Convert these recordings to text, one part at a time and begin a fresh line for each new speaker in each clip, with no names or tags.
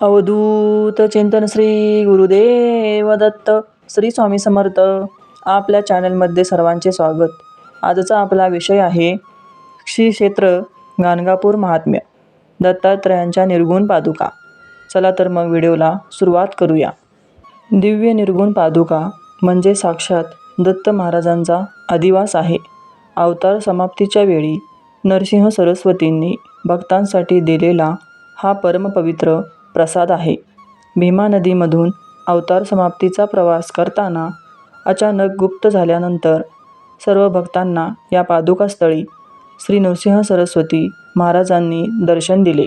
अवधूत चिंतन श्री गुरुदेव दत्त श्री स्वामी समर्थ आपल्या चॅनलमध्ये सर्वांचे स्वागत. आजचा आपला विषय आहे श्री क्षेत्र गाणगापूर महात्म्य दत्तात्रयांच्या निर्गुण पादुका. चला तर मग व्हिडिओला सुरुवात करूया. दिव्य निर्गुण पादुका म्हणजे साक्षात दत्त महाराजांचा अधिवास आहे. अवतार समाप्तीच्या वेळी नरसिंह सरस्वतींनी भक्तांसाठी दिलेला हा परमपवित्र प्रसाद आहे. भीमा नदीमधून अवतार समाप्तीचा प्रवास करताना अचानक गुप्त झाल्यानंतर सर्व भक्तांना या पादुकास्थळी श्री नरसिंह सरस्वती महाराजांनी दर्शन दिले.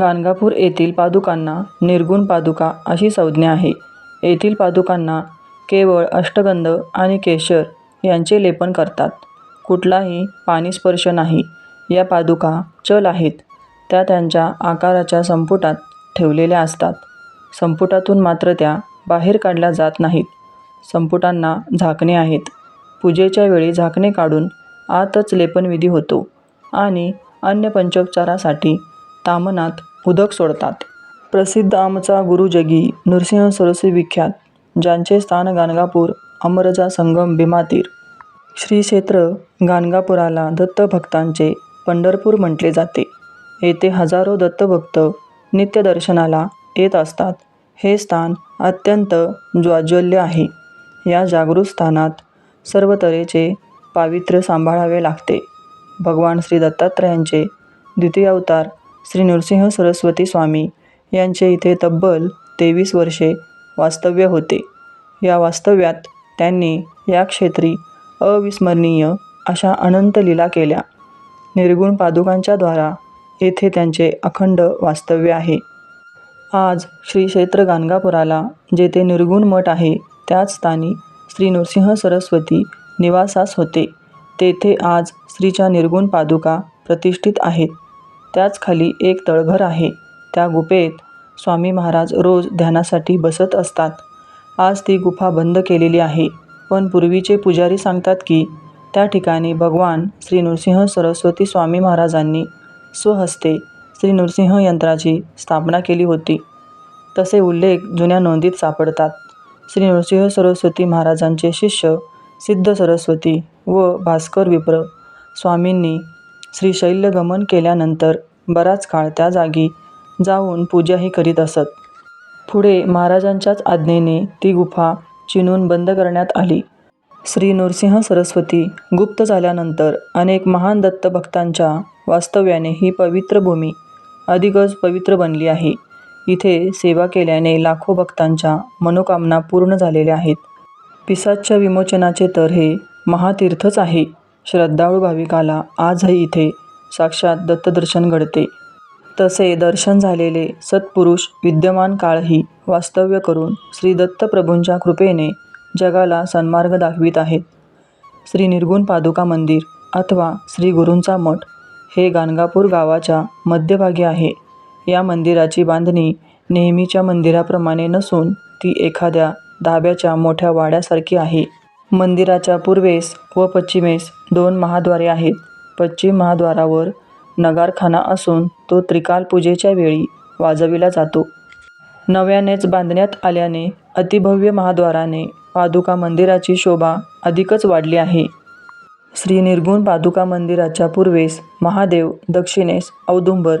गाणगापूर येथील पादुकांना निर्गुण पादुका अशी संज्ञा आहे. येथील पादुकांना केवळ अष्टगंध आणि केशर यांचे लेपन करतात. कुठलाही पाणी स्पर्श नाही. या पादुका चल आहेत. त्या त्यांच्या आकाराच्या संपुटात ठेवलेल्या असतात. संपुटातून मात्र त्या बाहेर काढल्या जात नाहीत. संपुटांना झाकणे आहेत. पूजेच्या वेळी झाकणे काढून आतच लेपनविधी होतो आणि अन्य पंचोपचारासाठी तामनात उदक सोडतात. प्रसिद्ध आमचा गुरुजगी नृसिंह सरस्वी विख्यात ज्यांचे स्थान गाणगापूर अमरजा संगम भीमातीर. श्री क्षेत्र गाणगापुराला दत्तभक्तांचे पंढरपूर म्हटले जाते. येथे हजारो दत्तभक्त नित्यदर्शनाला येत असतात. हे स्थान अत्यंत ज्वाज्वल्य आहे. या जागृत स्थानात सर्व तऱ्हेचे पावित्र्य सांभाळावे लागते. भगवान श्री दत्तात्रयांचे द्वितीय अवतार श्री नृसिंह सरस्वती स्वामी यांचे इथे तब्बल तेवीस वर्षे वास्तव्य होते. या वास्तव्यात त्यांनी या क्षेत्री अविस्मरणीय अशा अनंत लीला केल्या. निर्गुण पादुकांच्या द्वारा येथे त्यांचे अखंड वास्तव्य आहे. आज श्री क्षेत्र गाणगापुराला जेथे निर्गुण मठ आहे त्याच स्थानी श्री नृसिंह सरस्वती निवासास होते. तेथे आज श्रीच्या निर्गुण पादुका प्रतिष्ठित आहेत. त्याच खाली एक तळघर आहे. त्या गुफेत स्वामी महाराज रोज ध्यानासाठी बसत असतात. आज ती गुफा बंद केलेली आहे. पण पूर्वीचे पुजारी सांगतात की त्या ठिकाणी भगवान श्री नृसिंह सरस्वती स्वामी महाराजांनी स्वहस्ते श्री नृसिंह यंत्राची स्थापना केली होती. तसे उल्लेख जुन्या नोंदीत सापडतात. श्री नृसिंह सरस्वती महाराजांचे शिष्य सिद्ध सरस्वती व भास्कर विप्र स्वामींनी श्रीशैल्यगमन केल्यानंतर बराच काळ त्या जागी जाऊन पूजाही करीत असत. पुढे महाराजांच्याच आज्ञेने ती गुफा चिनून बंद करण्यात आली. श्री नृसिंह सरस्वती गुप्त झाल्यानंतर अनेक महान दत्तभक्तांच्या वास्तव्याने ही पवित्र भूमी अधिकच पवित्र बनली आहे. इथे सेवा केल्याने लाखो भक्तांच्या मनोकामना पूर्ण झालेल्या आहेत. पिसाच्या विमोचनाचे तर हे महातीर्थच आहे. श्रद्धाळू भाविकाला आजही इथे साक्षात दत्तदर्शन घडते. तसे दर्शन झालेले सत्पुरुष विद्यमान काळही वास्तव्य करून श्री दत्तप्रभूंच्या कृपेने जगाला सन्मार्ग दाखवित आहेत. श्री निर्गुण पादुका मंदिर अथवा श्री गुरूंचा मठ हे गाणगापूर गावाच्या मध्यभागी आहे. या मंदिराची बांधणी नेहमीच्या मंदिराप्रमाणे नसून ती एखाद्या धाब्याच्या मोठ्या वाड्यासारखी आहे. मंदिराच्या पूर्वेस व पश्चिमेस दोन महाद्वारे आहेत. पश्चिम महाद्वारावर नगारखाना असून तो त्रिकाल पूजेच्या वेळी वाजविला जातो. नव्यानेच बांधण्यात आल्याने अतिभव्य महाद्वाराने पादुका मंदिराची शोभा अधिकच वाढली आहे. श्री निर्गुण पादुका मंदिराच्या पूर्वेस महादेव दक्षिणेस औदुंबर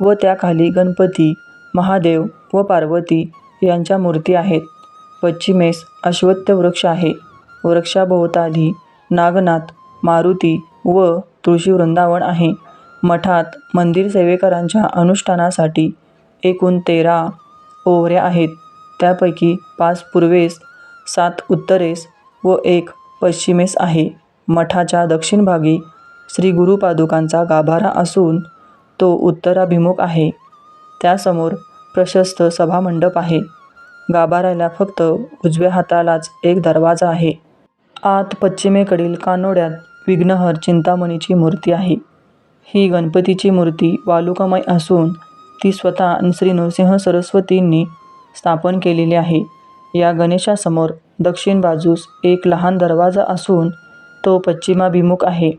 व त्याखाली गणपती महादेव व पार्वती यांच्या मूर्ती आहेत. पश्चिमेस अश्वत्थ वृक्ष आहे. वृक्षाभोवताली नागनाथ मारुती व तुळशी वृंदावन आहे. मठात मंदिर सेवेकरांच्या अनुष्ठानासाठी एकूण तेरा ओवऱ्या आहेत. त्यापैकी पाच पूर्वेस सात उत्तरेस व एक पश्चिमेस आहे. मठाच्या दक्षिण भागी श्री गुरुपादुकांचा गाभारा असून तो उत्तराभिमुख आहे. त्यासमोर प्रशस्त सभामंडप आहे. गाभाऱ्याला फक्त उजव्या हातालाच एक दरवाजा आहे. आत पश्चिमेकडील कानोड्यात विघ्नहर चिंतामणीची मूर्ती आहे. ही गणपतीची मूर्ती वालुकामय असून ती स्वतः श्री नृसिंह सरस्वतींनी स्थापन केलेली आहे. या गणेशासमोर दक्षिण बाजूस एक लहान दरवाजा असून तो पश्चिमाभिमुख आहे.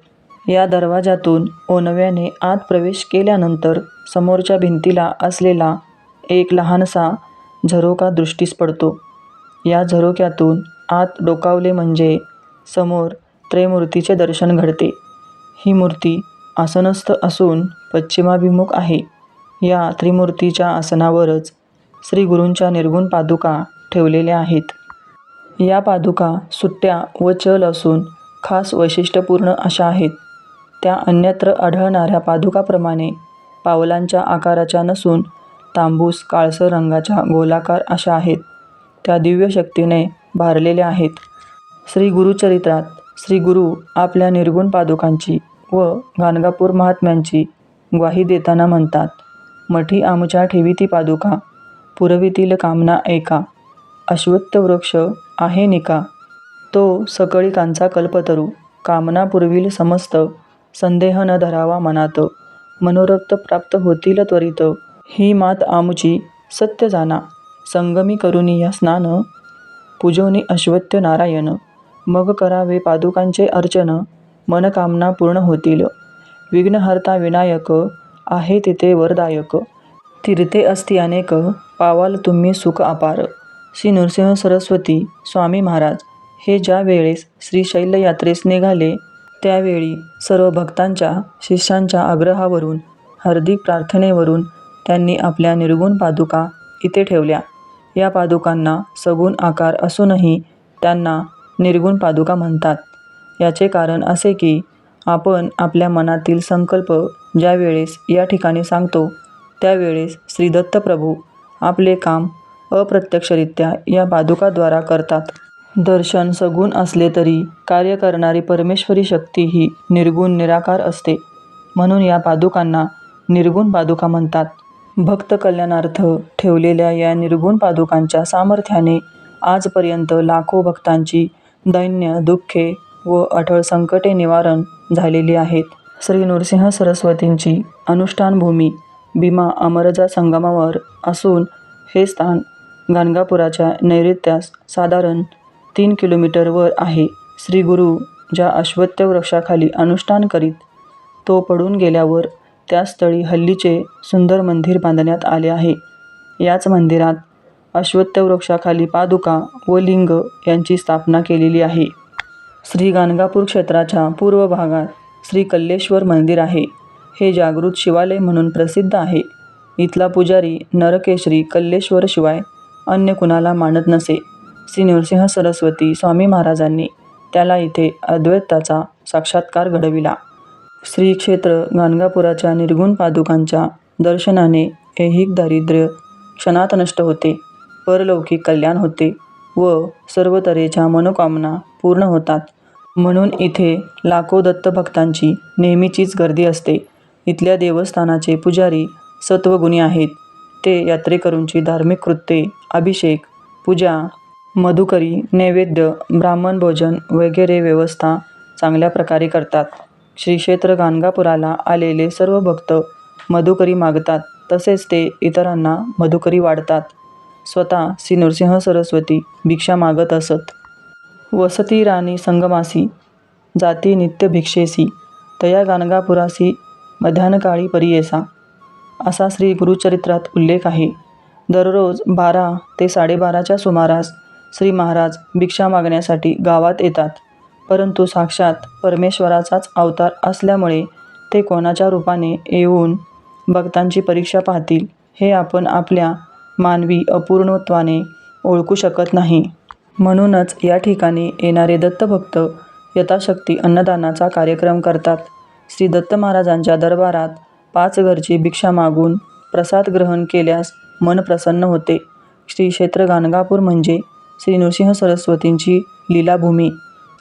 या दरवाजातून ओनव्याने आत प्रवेश केल्यानंतर समोरच्या भिंतीला असलेला एक लहानसा झरोका दृष्टीस पडतो. या झरोक्यातून आत डोकावले म्हणजे समोर त्रयमूर्तीचे दर्शन घडते. ही मूर्ती आसनस्थ असून पश्चिमाभिमुख आहे. या त्रिमूर्तीच्या आसनावरच श्री गुरूंच्या निर्गुण पादुका ठेवलेल्या आहेत. या पादुका सुट्ट्या व चल असून खास वैशिष्ट्यपूर्ण अशा आहेत. त्या अन्यत्र आढळणाऱ्या पादुकाप्रमाणे पावलांच्या आकाराच्या नसून तांबूस काळसर रंगाच्या गोलाकार अशा आहेत. त्या दिव्य शक्तीने भारलेल्या आहेत. श्री गुरुचरित्रात श्री गुरु आपल्या निर्गुण पादुकांची व गाणगापूर महात्म्यांची ग्वाही देताना म्हणतात मठी आमच्या ठेवीती पादुका पुरवितील कामना एका अश्वत्थ वृक्ष आहे निका तो सकळिकांचा कल्पतरू. कामनापूर्वील समस्त संदेह न धरावा मनात. मनोरक्त प्राप्त होतील त्वरित. ही मात आमुची सत्य जाना. संगमी करुनी या स्नान. पूजोनी अश्वत्य नारायण. मग करावे पादुकांचे अर्चन. मनकामना पूर्ण होतील. विघ्नहर्ता विनायक. आहे तिथे वरदायक. तीर्थे असती अनेक. पावाल तुम्ही सुख अपार. श्री नृसिंह सरस्वती स्वामी महाराज. हे ज्या वेळेस श्रीशैल यात्रेस निघाले त्यावेळी सर्व भक्तांच्या शिष्यांच्या आग्रहावरून हार्दिक प्रार्थनेवरून त्यांनी आपल्या निर्गुण पादुका इथे ठेवल्या. या पादुकांना सगुण आकार असूनही त्यांना निर्गुण पादुका म्हणतात. याचे कारण असे की आपण आपल्या मनातील संकल्प ज्या वेळेस या ठिकाणी सांगतो त्यावेळेस श्रीदत्त प्रभू आपले काम अप्रत्यक्षरित्या या पादुकाद्वारा करतात. दर्शन सगुण असले तरी कार्य करणारी परमेश्वरी शक्ती ही निर्गुण निराकार असते. म्हणून या पादुकांना निर्गुण पादुका म्हणतात. भक्त कल्याणार्थ ठेवलेल्या या निर्गुण पादुकांच्या सामर्थ्याने आजपर्यंत लाखो भक्तांची दैन्य दुःखे व अटळ संकटे निवारण झालेली आहेत. श्री नृसिंह सरस्वतींची अनुष्ठानभूमी भीमा अमरजा संगमावर असून हे स्थान गाणगापुराच्या नैऋत्यास साधारण तीन किलोमीटरवर आहे. श्री गुरु ज्या अश्वत्थ वृक्षाखाली अनुष्ठान करीत तो पडून गेल्यावर त्या स्थळी हल्लीचे सुंदर मंदिर बांधण्यात आले आहे. याच मंदिरात अश्वत्थ वृक्षाखाली पादुका व लिंग यांची स्थापना केलेली आहे. श्री गाणगापूर क्षेत्राच्या पूर्व भागात श्री कल्लेश्वर मंदिर आहे. हे जागृत शिवालय म्हणून प्रसिद्ध आहे. इथला पुजारी नरकेश्री कल्लेश्वरशिवाय अन्य कुणाला मानत नसे. श्री नरसिंह सरस्वती स्वामी महाराजांनी त्याला इथे अद्वैताचा साक्षात्कार घडविला. श्री क्षेत्र गाणगापुराच्या निर्गुण पादुकांच्या दर्शनाने ऐहिक दारिद्र्य क्षणात नष्ट होते परलौकिक कल्याण होते व सर्व तऱ्हेच्या मनोकामना पूर्ण होतात. म्हणून इथे लाखो दत्तभक्तांची नेहमीचीच गर्दी असते. इथल्या देवस्थानाचे पुजारी सत्वगुणी आहेत. ते यात्रेकरूंची धार्मिक कृत्ये अभिषेक पूजा मधुकरी नैवेद्य ब्राह्मण भोजन वगैरे व्यवस्था चांगल्या प्रकारे करतात. श्री क्षेत्र गाणगापुराला आलेले सर्व भक्त मधुकरी मागतात. तसेच ते इतरांना मधुकरी वाढतात. स्वतः श्री नृसिंह सरस्वती भिक्षा मागत असत. वसती राणी संगमासी जाती नित्य भिक्षेसी तया गाणगापुरासी मध्यानकाळी परियेसा असा श्री गुरुचरित्रात उल्लेख आहे. दररोज बारा ते साडेबाराच्या सुमारास श्री महाराज भिक्षा मागण्यासाठी गावात येतात. परंतु साक्षात परमेश्वराचाच अवतार असल्यामुळे ते कोणाच्या रूपाने येऊन भक्तांची परीक्षा पाहतील हे आपण आपल्या मानवी अपूर्णत्वाने ओळखू शकत नाही. म्हणूनच या ठिकाणी येणारे दत्तभक्त यथाशक्ती अन्नदानाचा कार्यक्रम करतात. श्री दत्त महाराजांच्या दरबारात पाच घरची भिक्षा मागून प्रसाद ग्रहण केल्यास मन प्रसन्न होते. श्री क्षेत्र गाणगापूर म्हणजे श्री नृसिंह सरस्वतींची लीलाभूमी.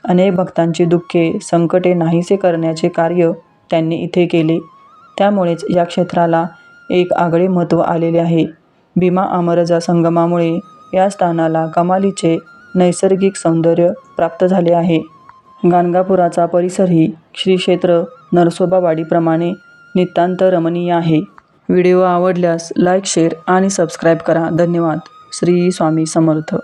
अनेक भक्तांची दुःखे संकटे नाहीसे करण्याचे कार्य त्यांनी इथे केले. त्यामुळेच या क्षेत्राला एक आगळे महत्त्व आलेले आहे. भीमा अमरजा संगमामुळे या स्थानाला कमालीचे नैसर्गिक सौंदर्य प्राप्त झाले आहे. गाणगापुराचा परिसरही श्री क्षेत्र नरसोबावाडीप्रमाणे नितांत रमणीय आहे. व्हिडिओ आवडल्यास लाईक शेअर आणि सबस्क्राईब करा. धन्यवाद. श्री स्वामी समर्थ.